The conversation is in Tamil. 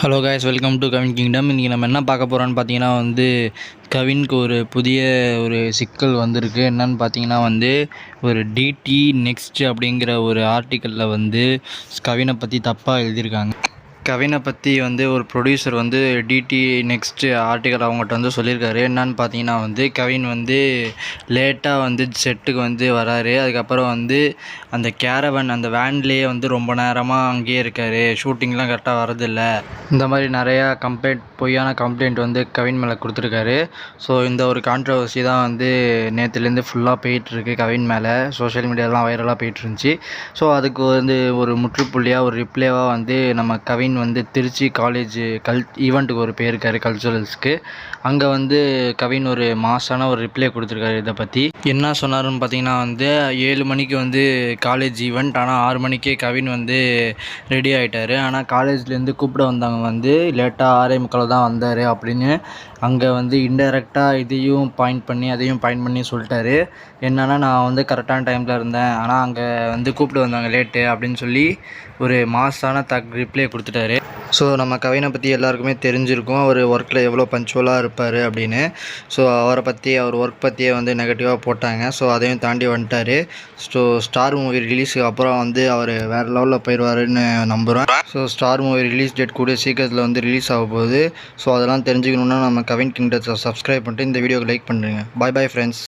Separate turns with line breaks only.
Hello guys welcome to Kavin kingdom இன்றைக்கி நம்ம என்ன பார்க்க போகிறோன்னு பார்த்தீங்கன்னா வந்து கவினுக்கு ஒரு புதிய ஒரு சிக்கல் வந்திருக்கு. என்னன்னு பார்த்தீங்கன்னா வந்து ஒரு டிடி நெக்ஸ்ட் அப்படிங்கிற ஒரு ஆர்டிக்கலில் வந்து கவினை பற்றி தப்பாக எழுதியிருக்காங்க. கவினை பற்றி வந்து ஒரு ப்ரொடியூசர் வந்து டிடி நெக்ஸ்ட்டு ஆர்டிக்கல் அவங்ககிட்ட வந்து சொல்லியிருக்காரு. என்னன்னு பார்த்தீங்கன்னா வந்து கவின் வந்து லேட்டாக வந்து செட்டுக்கு வந்து வராரு. அதுக்கப்புறம் வந்து அந்த கேரவன் அந்த வேன்லேயே வந்து ரொம்ப நேரமாக அங்கேயே இருக்கார். ஷூட்டிங்லாம் கரெக்டாக வரதில்ல இந்த மாதிரி நிறையா கம்ப்ளைண்ட் பொய்யான கம்ப்ளைண்ட் வந்து கவின் மேலே கொடுத்துருக்காரு. ஸோ இந்த ஒரு கான்ட்ரவர்சி தான் வந்து நேற்றுலேருந்து ஃபுல்லாக போயிட்டுருக்கு கவின் மேலே. சோஷியல் மீடியாலாம் வைரலாக போயிட்டுருந்துச்சி. ஸோ அதுக்கு வந்து ஒரு முற்றுப்புள்ளியாக ஒரு ரிப்ளேவாக வந்து நம்ம கவின் வந்து திருச்சி காலேஜ் கல் ஈவெண்ட்டுக்கு ஒரு போயிருக்காரு கல்ச்சுரல்ஸ்க்கு அங்கே வந்து கவின் ஒரு மாசான ஒரு ரிப்ளை கொடுத்துருக்காரு இதை பற்றி என்ன சொன்னாருன்னு பார்த்தீங்கன்னா வந்து ஏழு மணிக்கு வந்து காலேஜ் ஈவெண்ட் ஆனால் ஆறு மணிக்கே கவின் வந்து ரெடி ஆகிட்டார் ஆனால் காலேஜ்லேருந்து கூப்பிட வந்தவங்க வந்து லேட்டாக ஆறே முக்கால் தான் வந்தார் அப்படின்னு அங்கே வந்து இன்டெரக்டாக இதையும் பாயிண்ட் பண்ணி அதையும் பாயிண்ட் பண்ணி சொல்லிட்டாரு. என்னென்னா நான் வந்து கரெக்டான டைமில் இருந்தேன். ஆனால் அங்கே வந்து கூப்பிட்டு வந்தாங்க லேட்டு அப்படின்னு சொல்லி ஒரு மாசான தக் ரிப்ளை கொடுத்துட்டாரு. ஸோ நம்ம கவினை பற்றி எல்லாருக்குமே தெரிஞ்சிருக்கும். அவர் ஒர்க்கில் எவ்வளோ பஞ்சுவலாக இருப்பார் அப்படின்னு. ஸோ அவரை பற்றி அவர் ஒர்க் பற்றியே வந்து நெகட்டிவாக போட்டாங்க. ஸோ அதையும் தாண்டி வந்துட்டார். ஸோ ஸ்டார் மூவி ரிலீஸுக்கு அப்புறம் வந்து அவர் வேறு லெவலில் போயிடுவாருன்னு நம்புகிறோம் so star movie release date கூட சீக்கிரத்தில் வந்து ரிலீஸ் ஆக போகுது. ஸோ அதெல்லாம் தெரிஞ்சுக்கணுன்னா நம்ம கவின் கிங்டத்தை சப்ஸ்கிரைப் பண்ணிட்டு இந்த வீடியோக்கு லைக் பண்ணுறேங்க பாய் பாய் ஃப்ரெண்ட்ஸ்